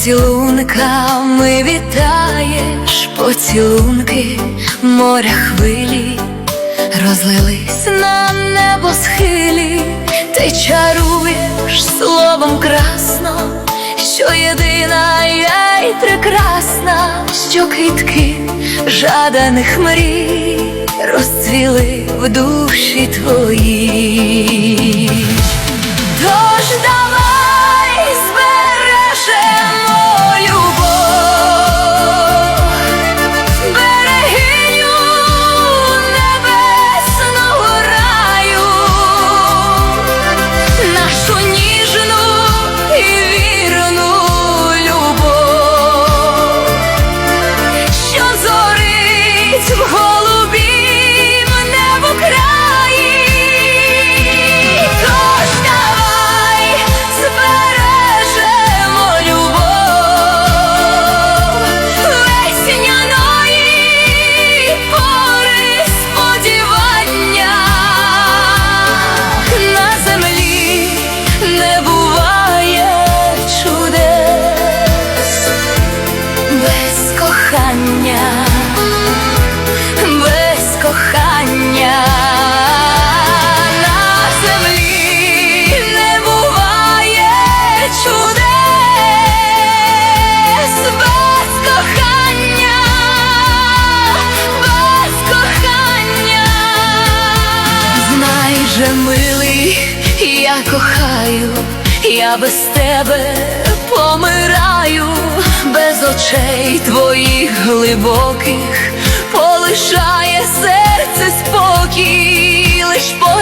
Поцілунками вітаєш, поцілунки, моря хвилі, розлились на небосхилі, ти чаруєш словом красно, що єдина я й прекрасна, що квітки жаданих мрій розцвіли в душі твоїй. Тож кохання, без кохання. На землі не буває чудес. Без кохання, без кохання. Знай же, милий, я кохаю, я без тебе помираю, глибоких полишає серце спокій, лиш погляну